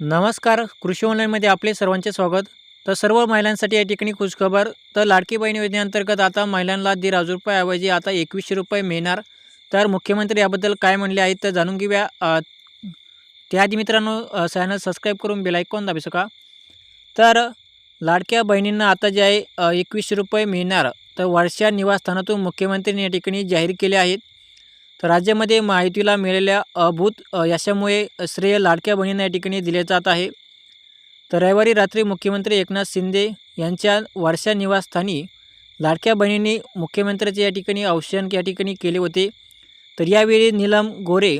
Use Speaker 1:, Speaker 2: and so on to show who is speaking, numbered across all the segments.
Speaker 1: नमस्कार कृषी ऑनलाईनमध्ये आपले सर्वांचे स्वागत. तर सर्व महिलांसाठी या ठिकाणी खुशखबर. तर लाडकी बहीण योजनेअंतर्गत आता महिलांना दीड हजार रुपयाऐवजी आता एकवीसशे रुपये मिळणार. तर मुख्यमंत्री याबद्दल काय म्हणले आहेत तर जाणून घेऊया. त्याआधी मित्रांनो चॅनल सबस्क्राईब करून बेलायकॉन दाबू शका तर लाडक्या बहिणींना आता जे आहे एकवीसशे रुपये मिळणार. तर वर्षा निवासस्थानातून मुख्यमंत्र्यांनी या ठिकाणी जाहीर केले आहेत. तर राज्यामध्ये माहितीला मिळालेल्या अभूत यशामुळे श्रेय लाडक्या बहिणींना या ठिकाणी दिले जात आहे. तर रविवारी रात्री मुख्यमंत्री एकनाथ शिंदे यांच्या वर्षा निवासस्थानी लाडक्या बहिणींनी मुख्यमंत्र्याचे या ठिकाणी औषण या ठिकाणी केले होते. तर यावेळी नीलम गोरे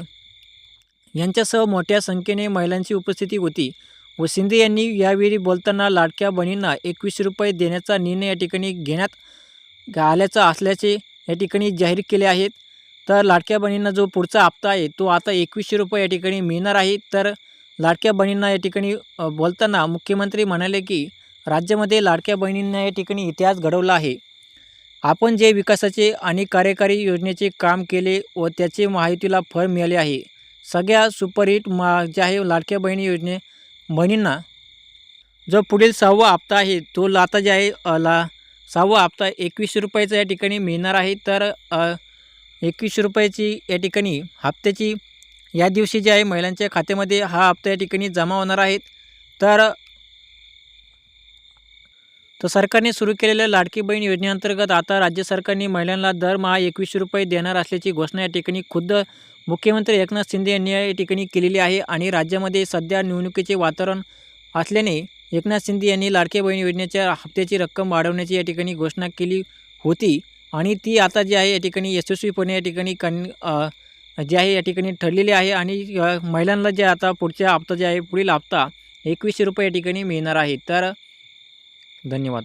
Speaker 1: यांच्यासह मोठ्या संख्येने महिलांची उपस्थिती होती व शिंदे यांनी यावेळी बोलताना लाडक्या बहिणींना एकवीसशे रुपये देण्याचा निर्णय या ठिकाणी घेण्यात आल्याचा असल्याचे या ठिकाणी जाहीर केले आहेत. तर लाडक्या बहिणींना जो पुढचा हप्ता आहे तो आता एकवीसशे रुपये या ठिकाणी मिळणार आहे. तर लाडक्या बहिणींना या ठिकाणी बोलताना मुख्यमंत्री म्हणाले की राज्यामध्ये लाडक्या बहिणींना या ठिकाणी इतिहास घडवला आहे. आपण जे विकासाचे आणि कार्यकारी योजनेचे काम केले व त्याचे माहितीला फळ मिळाले आहे. सगळ्या सुपरहिट मा जे आहे लाडक्या बहिणी योजने बहिणींना जो पुढील सहावा हप्ता आहे तो लाता जे आहे ला सहावा हप्ता एकवीसशे रुपयाचा या ठिकाणी मिळणार आहे. तर एकवीसशे रुपयाची या ठिकाणी हप्त्याची या दिवशी जे आहे महिलांच्या खात्यामध्ये हा हप्ता या ठिकाणी जमा होणार आहेत तर तर सरकारने सुरू केलेल्या लाडकी बहीण योजनेअंतर्गत आता राज्य सरकारने महिलांना दरमहा एकवीसशे रुपये देणार असल्याची घोषणा या ठिकाणी खुद्द मुख्यमंत्री एकनाथ शिंदे यांनी या ठिकाणी केलेली आहे आणि राज्यामध्ये सध्या निवडणुकीचे वातावरण असल्याने एकनाथ शिंदे यांनी लाडके बहीण योजनेच्या हप्त्याची रक्कम वाढवण्याची या ठिकाणी घोषणा केली होती. आणि ती आता जी आहे या ठिकाणी यशस्वीपणे या ठिकाणी कन जी जे आहे या ठिकाणी ठरलेली आहे आणि महिलांना जे आता पुढच्या हप्ता जे आहे पुढील हप्ता एकवीसशे रुपये या ठिकाणी मिळणार आहे. तर धन्यवाद.